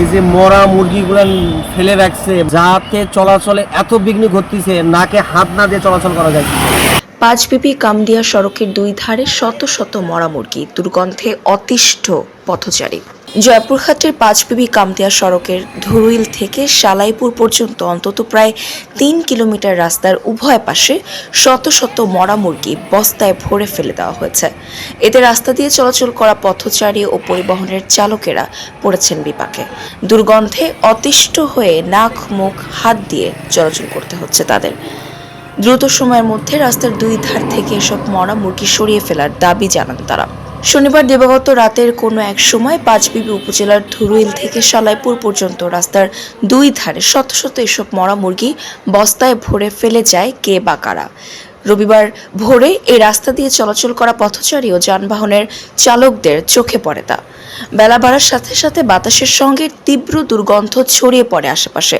এই যে মরা মুরগিগুলো ফেলে রাখছে যাতে চলাচলে এত বিঘ্ন ঘটতেছে, নাকে হাত না দিয়ে চলাচল করা যায়। পাঁচপিপি কামদিয়া সড়কের দুই ধারে শত শত মরা মুরগি দুর্গন্ধে অতিষ্ঠ পথচারী। জয়পুরহাটের পাঁচবিবি কামতিয়া সড়কের ধুরুইল থেকে সালাইপুর পর্যন্ত অন্তত প্রায় তিন কিলোমিটার রাস্তার উভয় পাশে শত শত মরা মুরগি বস্তায় ভরে ফেলে দেওয়া হয়েছে। এতে রাস্তা দিয়ে চলাচল করা পথচারী ও পরিবহনের চালকেরা পড়েছেন বিপাকে। দুর্গন্ধে অতিষ্ঠ হয়ে নাক, মুখ, হাত দিয়ে চলাচল করতে হচ্ছে তাদের। দ্রুত সময়ের মধ্যে রাস্তার দুই ধার থেকে এসব মরা মুরগি সরিয়ে ফেলার দাবি জানান তারা। শনিবার দিবাগত রাতের কোনো এক সময় পাঁচবিবি উপজেলার ধুরুইল থেকে সালাইপুর পর্যন্ত রাস্তার দুই ধারে শত শত এসব মরা মুরগি বস্তায় ভরে ফেলে যায় কে বা কারা। রবিবার ভোরে এই রাস্তা দিয়ে চলাচল করা পথচারী ও যানবাহনের চালকদের চোখে পড়ে তা। বেলা বাড়ার সাথে সাথে বাতাসের সঙ্গে তীব্র দুর্গন্ধ ছড়িয়ে পড়ে আশেপাশে।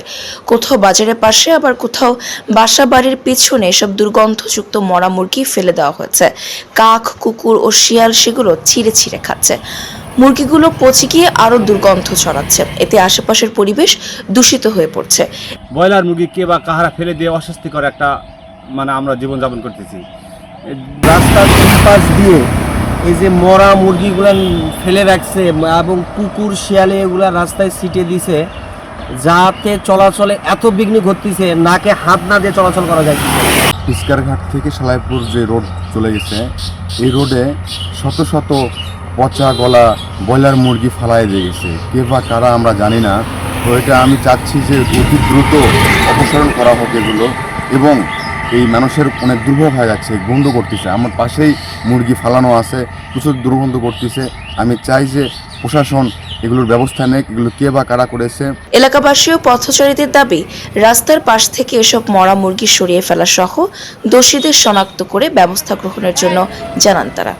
কোথাও বাজারের পাশে, আবার কোথাও বাসা বাড়ির পেছনে এসব দুর্গন্ধযুক্ত মরা মুরগি ফেলে দেওয়া হয়েছে। কাক, কুকুর ও শিয়াল সেগুলো ছিঁড়ে ছিঁড়ে খাচ্ছে। মুরগিগুলো পচে গিয়ে আরও দুর্গন্ধ ছড়াচ্ছে। এতে আশেপাশের পরিবেশ দূষিত হয়ে পড়ছে। ব্রয়লার মুরগি কে বা কাহারা ফেলে দিয়ে অস্বস্তিকর একটা মানে আমরা জীবনযাপন করতেছি। রাস্তার পাশ দিয়ে এই যে মরা মুরগিগুলো ফেলে রাখছে এবং কুকুর, শিয়ালে এগুলা রাস্তায় সিটে দিছে, যাতে চলাচলে এত বিঘ্ন ঘটতেছে, নাকে হাত না দিয়ে চলাচল করা যায়। ইস্কারঘাট থেকে সালাইপুর যে রোড চলে গেছে, এই রোডে শত শত পচা গলা ব্রয়লার মুরগি ফালাই দিয়ে গেছে। কে বা কারা আমরা জানি না, তো এটা আমি চাচ্ছি যে অতি দ্রুত অপসারণ করা হোক এগুলো এবং এই মানুষের অনেক দুর্ভোগ হয়ে যাচ্ছে গন্ধ করতেছে। আমার পাশেই মুরগি ফালানো আছে, প্রচুর দুর্গন্ধ করতেছে। আমি চাই যে প্রশাসন এগুলোর ব্যবস্থা নেয় এগুলো কে বা কারা করেছে। এলাকাবাসী ও পথচারীদের দাবি, রাস্তার পাশ থেকে এসব মরা মুরগি সরিয়ে ফেলা সহ দোষীদের শনাক্ত করে ব্যবস্থা গ্রহণের জন্য জানান তারা।